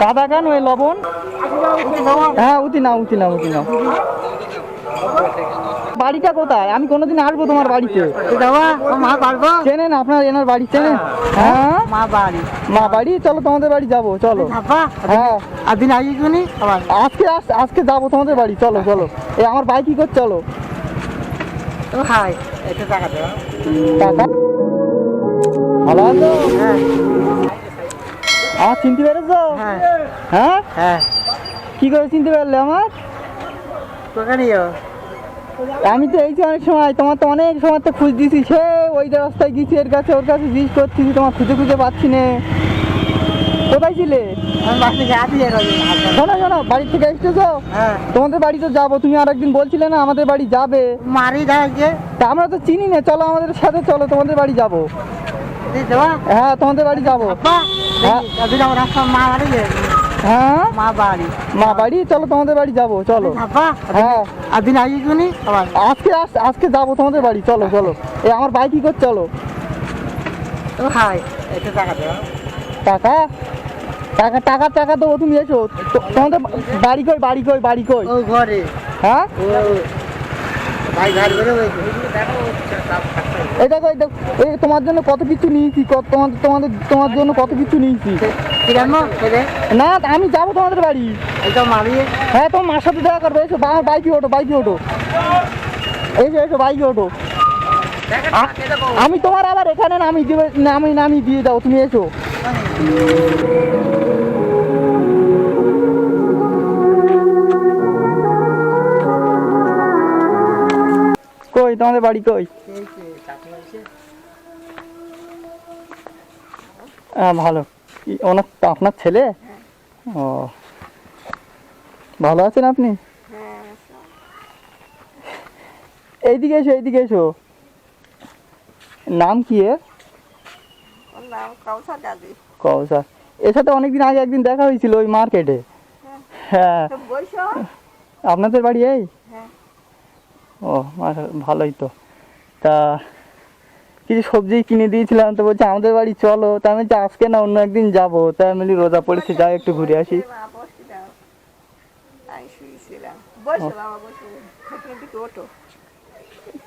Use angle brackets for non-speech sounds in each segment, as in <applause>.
কাদা কেন ওই লবণ? হ্যাঁ উতি নাও উতি নাও উতি নাও। বাড়িটা কোথায়? আমি কোনোদিন আসব তোমার বাড়িতে। চেনেন আপনার এনার বাড়ি চেনেন? হ্যাঁ মা বাড়ি। মা বাড়ি? চলো তোমাদের বাড়ি যাব চলো। হ্যাঁ। আজকে আজকে যাব তোমাদের বাড়ি চলো চলো। এই আমার বাইক কি করছে চলো। হাই টাকা? ভালো আছো? হ্যাঁ। আমার চিনতে পেরেছ? হ্যাঁ। হ্যাঁ? হ্যাঁ। কি করে চিনতে পারলে আমার? আমি তো এই যে অনেক সময় তোমার তো অনেক সময় তো খুঁজ দিছি সে ওই যে রাস্তায় গেছি এর কাছে ওর কাছে জিজ্ঞেস করছি তোমার খুঁজে খুঁজে পাচ্ছি না। কোথায় ছিলে? শোনো শোনো বাড়ি থেকে এসেছ? হ্যাঁ। তোমাদের বাড়ি তো যাব তুমি আর একদিন বলছিলে না আমাদের বাড়ি যাবে। মারি তা আমরা তো চিনি না চলো আমাদের সাথে চলো তোমাদের বাড়ি যাব। হ্যাঁ তোমাদের বাড়ি যাব। হ্যাঁ। মা বাড়ি হ্যাঁ? মা বাড়ি। মা বাড়ি? চলো তোমাদের বাড়ি যাব চলো। হ্যাঁ। আদিন আগে শুনি? আজকে আজকে যাব তোমাদের বাড়ি চলো চলো। এই আমার বাইক কি করছে চলো। হাই টাকা দেওয়া টাকা? টাকা টাকা টাকা দেবো তুমি এসো। তোমাদের বাড়ি কই বাড়ি কই বাড়ি কই? ও ঘরে। হ্যাঁ? ভাই ঘর বেরো এই দেখো এই দেখো এই তোমার জন্য কত কিছু নিয়েছি? কত তোমাদের তোমাদের তোমার জন্য কত কিছু নিয়েছি? না আমি যাব তোমাদের বাড়ি। হ্যাঁ তোমার মার সাথে দেখা করবে। এসো বাইকে ওঠো বাইকে ওঠো। এসো এসো বাইকে ওঠো। আমি তোমার আবার এখানে নামি দিবে নামি নামি দিয়ে দাও তুমি এসো। কই তোমাদের বাড়ি কই? হ্যাঁ ভালো। ওনার আপনার ছেলে? ও। ভালো আছেন আপনি? এইদিকে এসো এইদিকে এসো। নাম কি এর? কৌশা এর সাথে অনেকদিন আগে একদিন দেখা হয়েছিল ওই মার্কেটে। হ্যাঁ। তো আপনাদের বাড়ি এই? হ্যাঁ। ও ভালোই তো। তা কিছু সবজি কিনে দিয়েছিলাম তো বলছে আমাদের বাড়ি চলো তা আমি আজকে না অন্য একদিন যাব। তাই আমি রোজা পড়েছি যাই একটু ঘুরে আসি।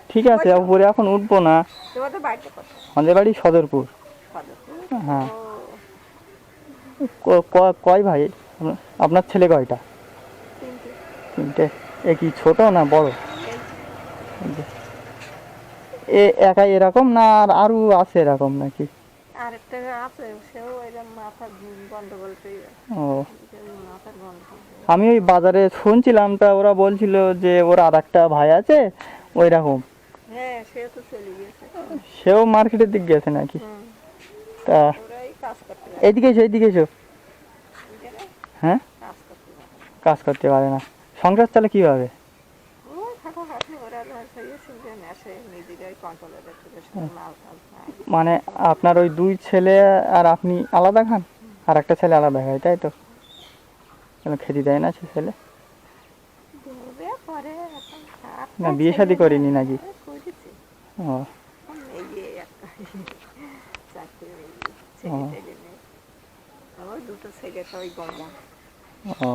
ঠিক আছে উপরে এখন উঠবো না। আমাদের বাড়ি সদরপুর। হ্যাঁ। কয় ভাই? আপনার- ছেলে কয়টা? তিনটে। তিনটে। এ কি ছোট না বড়? এ একাই এরকম না আর আরও আছে এরকম নাকি? আরেকটা আছে সেও মাথার গন্ডগোল ও। আমি ওই বাজারে শুনছিলাম তা ওরা বলছিল যে ওর আর একটা ভাই আছে ওই রকম হ্যাঁ সেও মার্কেটের দিক গেছে নাকি? তা এইদিকে এসো এইদিকে এসো। হ্যাঁ? কাজ করতে পারে। কাজ করতে পারে না। সংসার চালে কীভাবে ওই খাটাখাটি ওরা হচ্ছে সিজন আসে নিজেরাই কন্ট্রোলে রেখে মাল টাল খায় মানে আপনার ওই দুই ছেলে আর আপনি আলাদা খান? আর একটা ছেলে আলাদা খায় তাই তো? কেন খেতে দেয় না সে ছেলে? না বিয়ে শাদি করিনি নাকি? ও। এই যে একটা চারটে ও। দুটো ছেলে সবাই গঙ্গা ও।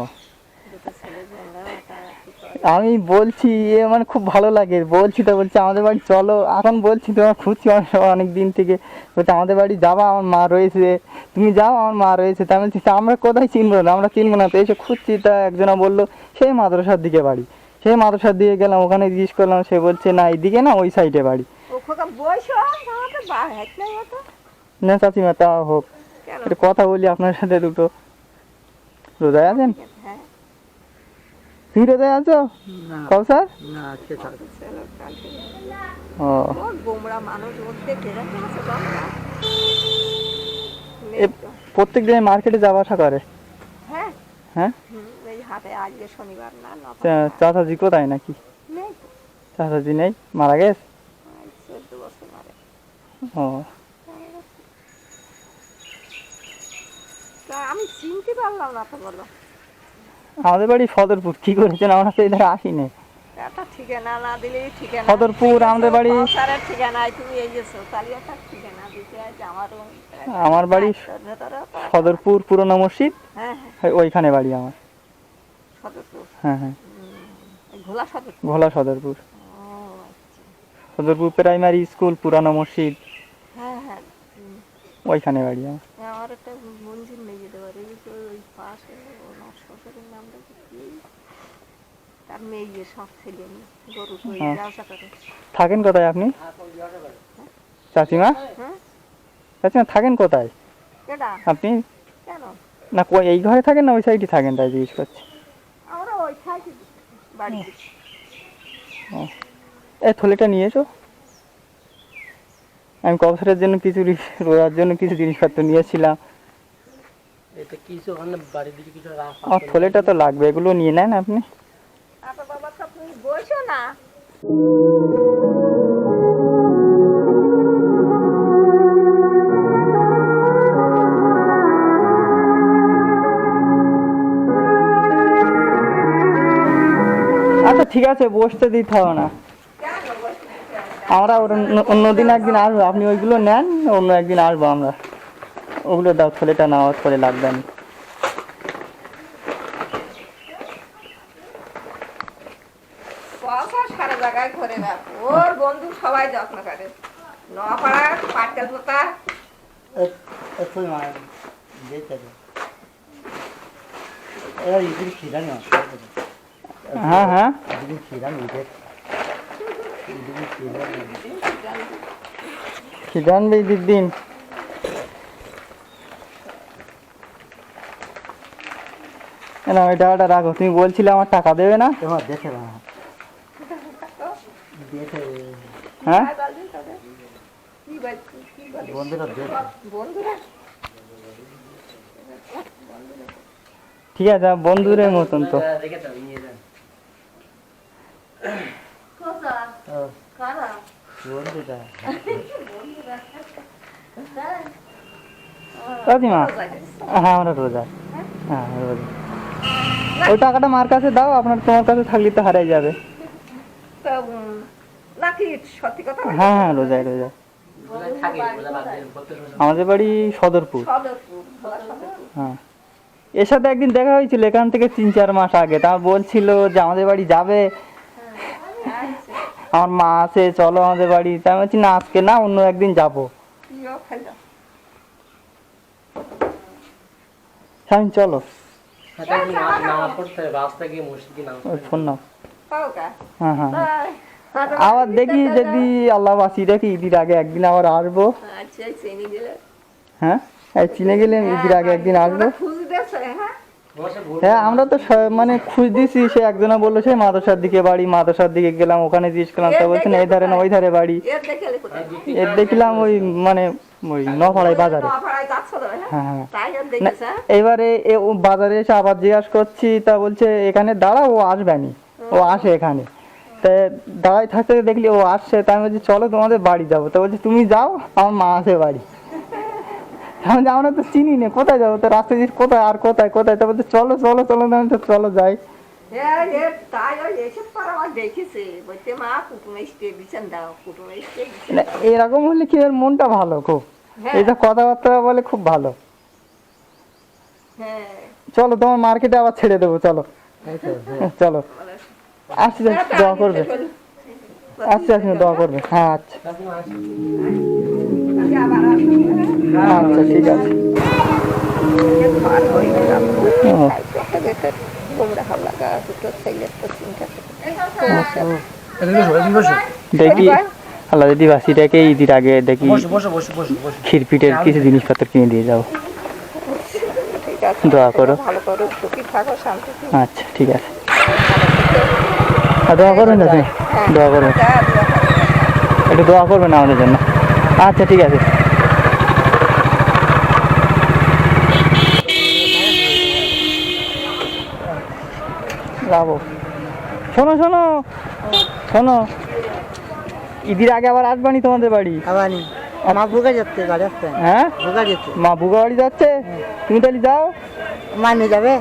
আমি বলছি এ মানে খুব ভালো লাগে। বলছি তো বলছি আমাদের বাড়ি চলো। এখন বলছি তোমার খুঁজছি অনেক দিন থেকে। বলছি আমাদের বাড়ি যাবা আমার মা রয়েছে। তুমি যাও আমার মা রয়েছে। তা বলছি আমরা কোথায় চিনবো না? আমরা চিনবো না। তো এসে খুঁজছি তা একজনা বলল সেই মাদ্রাসার দিকে বাড়ি। সেই মাদ্রাসার দিকে গেলাম ওখানে জিজ্ঞেস করলাম সে বলছে না এইদিকে না ওই সাইডে বাড়ি। না চাচিমা তা হোক। কথা বলি আপনার সাথে দুটো। রোজায় আছেন? হ্যাঁ। তুমি রোজায় আছো না। কৌসার ও। প্রত্যেক দিন মার্কেটে যাওয়া আসা করে। হ্যাঁ। হ্যাঁ? এই হাটে আজকে শনিবার না চাচাজি কোথায় নাকি? চাচাজি নেই? মারা গেছে? ও। তা আমি চিনতে পারলাম না তো বলো। আমাদের বাড়ি সদরপুর কি করেছেন? আমরা আসিনি। একটা ঠিকানা না ঠিকানা সদরপুর, আমাদের বাড়ি- সংসারের ঠিকানায় তুমি এই যে সোতালিয়াটা ঠিকানা দিতে আছে আমার আমার বাড়ি ভেতরে তো- সদরপুর পুরনো মসজিদ। হ্যাঁ হ্যাঁ। ওইখানে বাড়ি আমার। সদরপুর হ্যাঁ হ্যাঁ। ঘোলা সদরপুর? আচ্ছা। সদরপুর প্রাইমারি স্কুল পুরানো মসজিদ। হ্যাঁ হ্যাঁ। ওইখানে বাড়ি আমার। আমার একটা মঞ্জিল নিয়ে যেতে পারে ওই পাশে ওনার শ্বশুরের নামটা কি? তার মেয়ে সব ছেলে গরু হ্যাঁ। থাকেন কোথায় আপনি? চাচিমা? হ্যাঁ? চাচিমা থাকেন কোথায়? আপনি? কেন? না কই এই ঘরে থাকেন না ওই সাইডে থাকেন তাই জিজ্ঞেস করছি। আমরা ওই থাকি বাড়িতে এই থলেটা নিয়েছো আমি কবছরের জন্য কিছু রোজার জন্য কিছু জিনিসপত্র নিয়েছিলাম। এটা কিছু ওখানে বাড়ির দিকে কিছু রাখা আমার থলেটা তো লাগবে এগুলো নিয়ে নেন আপনি। বসো না। আচ্ছা ঠিক আছে বসতে দিতে হবে না। আমরা অন্য- অন্যদিন একদিন আসব। আপনি ওইগুলো নেন অন্য একদিন আসব আমরা। ওগুলো দাও থলেটা নাও থলে লাগবে না জায়গায় ঘুরে বেড়ায়। ওর বন্ধু সবাই যত্ন করে। নপাড়া পাটকেল পোতা এরা হ্যাঁ হ্যাঁ। জানবে ঈদের দিন না ওই টাকাটা রাখো। তুমি বলছিলে আমার টাকা দেবে না? তোমার দেখে না। হ্যাঁ? বন্ধুরা বন্ধুরা ঠিক আছে আমার বন্ধুদের মতন তো। কাকিমা হ্যাঁ আমরা রোজা হ্যাঁ রোজা ওই টাকাটা মার কাছে দাও আপনার তোমার কাছে থাকলে তো হারাই যাবে হ্যাঁ হ্যাঁ রোজায় রোজা আমাদের বাড়ি সদরপুর হ্যাঁ এর সাথে একদিন দেখা হয়েছিল? এখান থেকে তিন চার মাস আগে। তা বলছিল যে আমাদের বাড়ি যাবে আমার মা আছে চলো আমাদের বাড়ি। তা আমি বলছি না আজকে না অন্য একদিন যাব। স্বামী চলো। ফোন নাও। হ্যাঁ হ্যাঁ হ্যাঁ। আবার দেখি যদি আল্লাহ বাসি দেখি ঈদের আগে একদিন আবার আসব। আচ্ছা চিনি দিলে। হ্যাঁ? চিনে গেলে ঈদের আগে একদিন আসব। হ্যাঁ আমরা তো মানে খুঁজ দিছি সে একজনা বলল সে মাদ্রাসার দিকে বাড়ি মাদ্রাসার দিকে গেলাম ওখানে জিজ্ঞেস করলাম তা বলছেন এই ধারে না ওই ধারে বাড়ি। এর দেখলাম ওই মানে ওই নপাড়াই বাজারে। নপাড়ায় তো হ্যাঁ? হ্যাঁ হ্যাঁ। হ্যাঁ? এবারে বাজারে এসে আবার জিজ্ঞাসা করছি তা বলছে এখানে দাঁড়া ও আসবেনি ও আসে এখানে। তা দাঁড়াই থাকতে দেখলি ও আসছে তা আমি বলছি চলো তোমাদের বাড়ি যাব। তা বলছে তুমি যাও আমার মা আছে বাড়ি। আমি আমরা তো চিনি না কোথায় যাব? তো রাস্তা দিয়ে কোথায় আর কোথায় কোথায়? তা বলছে চলো চলো চলো তা আমি তো চলো যাই। হ্যাঁ না, এরকম হলে কি ওর মনটা ভালো খুব? হ্যাঁ। এটা কথাবার্তা বলে খুব ভালো। হ্যাঁ। চলো তোমার মার্কেটে আবার ছেড়ে দেবো চলো। <laughs> চলো। আসছি দোয়া করবে। আচ্ছা আচ্ছা দোয়া করবে। হ্যাঁ আচ্ছা। হ্যাঁ আচ্ছা ঠিক আছে। দেখি আল্লাহ যদি বাসিটাকে ঈদের আগে দেখি খিরপিটের কিছু জিনিসপত্র কিনে দিয়ে আছে দোয়া করো। আচ্ছা ঠিক আছে। দোয়া করবেন দোয়া করবেন। একটু দোয়া করবেন আমাদের জন্য। আচ্ছা ঠিক আছে। যাব। শোনো শোনো। শোনো। ঈদের আগে আবার আসবানি তোমাদের বাড়ি? আবানি মা বুকা যাচ্ছে গাড়ি আসতে হ্যাঁ? বুকা যাচ্ছে। মা বুগা বাড়ি যাচ্ছে? তুমি তাহলে যাও। মা নিয়ে যাবে?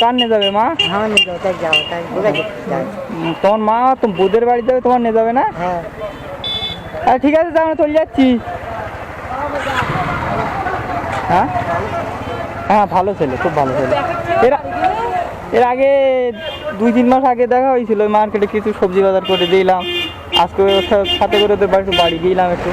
কার নিয়ে যাবে মা? হ্যাঁ নিয়ে যাও তাই যাও তাই বুকা যাচ্ছে তোমার মা তো বুধের বাড়ি যাবে তোমার নিয়ে যাবে না? হ্যাঁ। আরে ঠিক আছে তাহলে চলে যাচ্ছি। হ্যাঁ? হ্যাঁ ভালো ছেলে খুব ভালো ছেলে। এর এর আগে দুই, তিন মাস আগে দেখা হয়েছিল মার্কেটে কিছু সবজি বাজার করে দিলাম। আজকে সাথে করে তো বাড়ি গেলাম একটু।